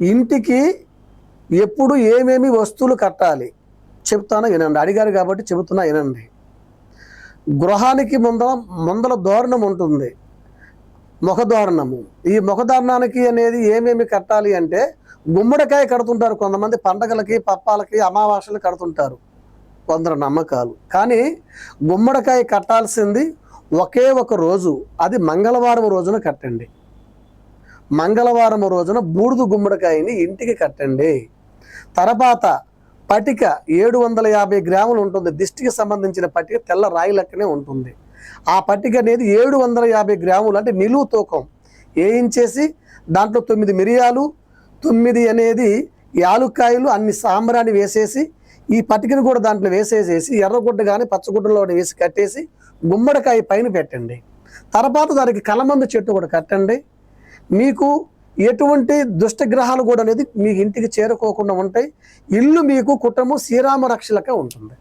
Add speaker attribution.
Speaker 1: ఇంటికి ఎప్పుడు ఏమేమి వస్తువులు కట్టాలి? చెప్తాను వినండి. అడిగారు కాబట్టి చెబుతున్నా వినండి. గృహానికి ముందర ముందల దోరణం ఉంటుంది. ముఖధోరణము ఈ ముఖధోరణానికి అనేది ఏమేమి కట్టాలి అంటే గుమ్మడికాయ కడుతుంటారు కొంతమంది పండగలకి పప్పాలకి అమావాసలు కడుతుంటారు కొందరు నమ్మకాలు. కానీ గుమ్మడికాయ కట్టాల్సింది ఒకే ఒక రోజు అది మంగళవారం రోజున కట్టండి. మంగళవారం రోజున బూడిద గుమ్మడికాయని ఇంటికి కట్టండి. తర్వాత పటిక ఏడు వందల యాభై గ్రాములు ఉంటుంది. దిష్టికి సంబంధించిన పటిక తెల్ల రాయి లెక్కనే ఉంటుంది. ఆ పట్టిక అనేది ఏడు వందల యాభై గ్రాములు అంటే నిలువు తూకం. వేయించేసి దాంట్లో తొమ్మిది మిరియాలు తొమ్మిది అనేది యాలుక్కాయలు అన్ని సాంబ్రాన్ని వేసేసి ఈ పటికను కూడా దాంట్లో వేసేసేసి ఎర్రగుడ్డ కానీ పచ్చగుడ్డలో వేసి కట్టేసి గుమ్మడికాయ పైన పెట్టండి. తర్వాత దానికి కలమందు చెట్టు కూడా కట్టండి. మీకు ఎటువంటి దుష్టగ్రహాలు కూడా అనేది మీ ఇంటికి చేరుకోకుండా ఉంటాయి. ఇల్లు మీకు కుటుంబం శ్రీరామ రక్షలకే ఉంటుంది.